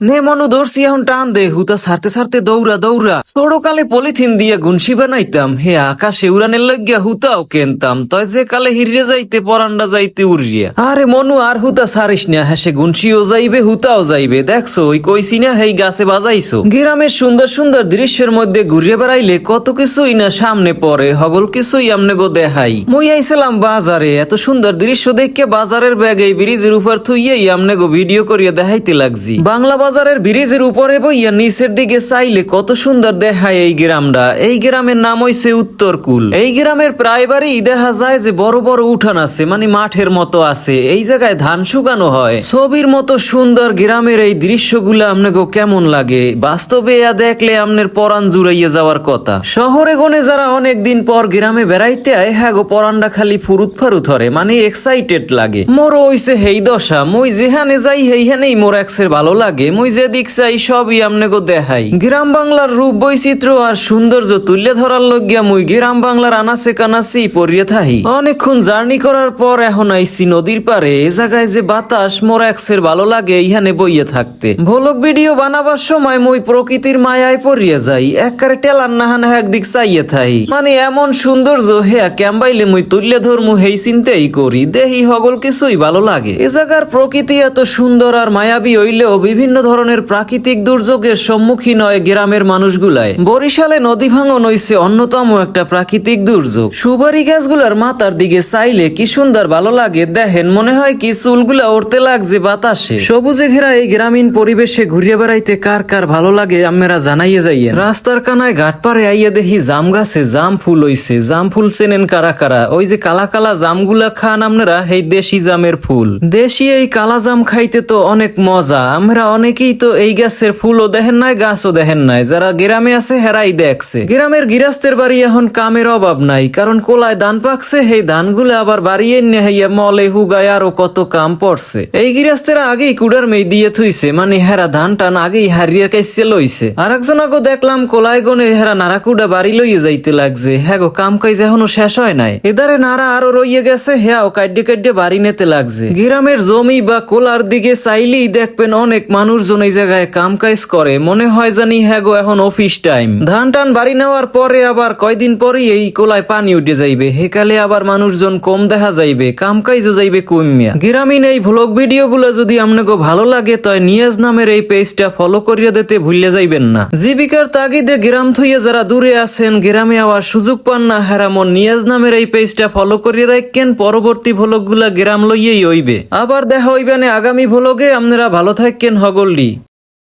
নে মনু এখন টান দে। হুতা সারতে সারতে দৌড়া দৌড়া। ছোটকালে পলিথিন দিয়ে গুনসি বানাইতাম। হে আকাশে উড়ানের লাগিয়া হুতাও কেনতাম। তয় যে কালে হিরিয়ে যাইতে পরান্ডা যাইতে উড়িয়া। আরে মনু, আর হুতা সারিস না। হ্যাঁ গুনসিও যাইবে, হুতাও যাইবে। দেখছ, ওই কইছি না, হেই গাছে বাজাইছো। গ্রামের সুন্দর সুন্দর দৃশ্যের মধ্যে ঘুরিয়ে বেড়াইলে কত কিছুই না সামনে পড়ে, হগল কিছুই আমনে গো দেখাই মই আইছিলাম বাজারে, এত সুন্দর দৃশ্য দেখে বাজারের ব্যাগে ব্রিজের উপর থুইয়েই আমনে গো ভিডিও করিয়া দেখাইতে লাগছি। বাংলা বাজারের ব্রিজের উপরে বইয়া নিচের দিকে চাইলে কত সুন্দর দেখায় এই গ্রামটা। এই গ্রামের নাম হইছে উত্তরকুল এই গ্রামের প্রায় বাড়ি দেখা যায় যে বড় বড় উঠান আছে মানে মাঠের মতো আছে। এই জায়গায় ধান শুকানো হয়। ছবির মতো সুন্দর গ্রামের এই দৃশ্যগুলো আপনাকে কেমন লাগে? বাস্তবে ইয়া দেখলে আপনার পরাণ জুড়াইয়া যাওয়ার কথা। শহরে গনে যারা অনেক দিন পর গ্রামে বেড়াইতে আয় হ্যাঁ গো পরানটা খালি ফুরুত ফারুত হরে মানে এক্সাইটেড লাগে। মোর হইছে হেই দশা। মই যেখানে যাই হেইখানেই মোর এক্সের ভালো লাগে। মুই যে দিক চাই সবই আমনে গো দেখাই। গ্রাম বাংলার রূপ বৈচিত্র্য আর সৌন্দর্য তুলে ধরার লগিয়া মুই গ্রাম বাংলার আনাসে কানাসি পড়িয়ে থাহি। অনেকক্ষণ জার্নি করার পর এখন আইসি নদীর পারে এ জায়গায় যে বাতাস মোর এক্সের ভালো লাগে এইখানে বইয়ে থাকতে। ভোলক ভিডিও বানাবার সময় মুই প্রকৃতির মায়ায় পড়িয়ে যাই। একবারে টেলার নাহান একদিক চাইয়ে থাই মানে এমন সৌন্দর্য হে ক্যাম্বাইলে মুই তুললে ধরমু হেই চিন্তেই করি। দেহি হগল কিছুই ভালো লাগে। এ জায়গার প্রকৃতি এত সুন্দর আর মায়াবী হইলেও বিভিন্ন ধরনের প্রাকৃতিক দুর্যোগের সম্মুখীন হয় গ্রামের মানুষগুলায়। বরিশালে নদী ভাঙন হইছে অন্যতম একটা প্রাকৃতিক দুর্যোগ। সুপারি গাছগুলার মাথার দিকে চাইলে কি সুন্দর ভালো লাগে দেখেন, মনে হয় কি চুলগুলা উড়তে লাগছে বাতাসে। সবুজে ঘেরা এই গ্রামীণ পরিবেশে ঘুরিয়ে বেড়াইতে কার কার ভালো লাগে আমরা জানাইয়ে যাইয়েন। রাস্তার কানায় ঘাট পারে আইয়া দেখি জাম গাছে জাম ফুল হইছে। জাম ফুল চেনেন কারা কারা? ওই যে কালা কালা জামগুলা খান আপনারা এই দেশি জামের ফুল। দেশি এই কালা জাম খাইতে তো অনেক মজা। আমরা অনেকেই তো এই গাছের ফুলও দেখেন নাই, গাছও দেখেন নাই। যারা গ্রামে আছে, হেরাই দেখছে। গ্রামের গৃহস্থের বাড়ি এখন কামের অভাব নাই, কারণ কোলায় ধান পাকছে, সেই ধানগুলো আবার বাড়িয়ে নিয়ে হইয়া মলে হুগায় আরও কত কাম পড়ছে। এই গৃহস্থেরা আগেই কুড়ার মেয়ে দিয়ে থুইছে মানে হেরা ধান টান আগেই হারিয়ে কাইছে লইছে। আর একজন আগো দেখলাম কোলায় গনে হেরা নারাকুডা বাড়ি লইয়ে যাইতে লাগছে। হ্যাঁ গো, কাম কাজ এখনও শেষ হয় নাই। এদারে নারা আরও রইয়ে গেছে হ্যাঁ কাড্ডে কাড্ডে বাড়ি নিতে লাগছে। গ্রামের জমি বা কোলার দিকে চাইলেই দেখবেন অনেক মানুষজন এই জায়গায় কাম কাজ করে। মনে হয় জানি হ্যাঁ গো, এখন অফিস টাইম ধান টান বাড়ি নেওয়ার পরে আবার কয়দিন পরেই এই কোলায় পানি উঠে যাইবে। হেকালে আবার মানুষজন কম দেখা যাইবে, কাম কাজও যাইবে কমিয়া গ্রামীণ এই ভ্লগ ভিডিও গুলো যদি আপনাকে ভালো লাগে তয় নিয়াজ নামের এই পেজটা ফলো করিয়া দিতে ভুলে যাইবেন না। জীবিকার তাগিদে গ্রাম থইয়া যারা দূরে আছেন, গ্রামে আওয়ার সুযোগ পান না, হেরামন নিয়াজ নামের এই পেজটা ফলো করিয়া রাখেন পরবর্তী ভ্লগগুলা গ্রাম লইয়েই হইবে। আবার দেখা হইবেন আগামী ভ্লগে আপনারা ভালো থাকেন Only.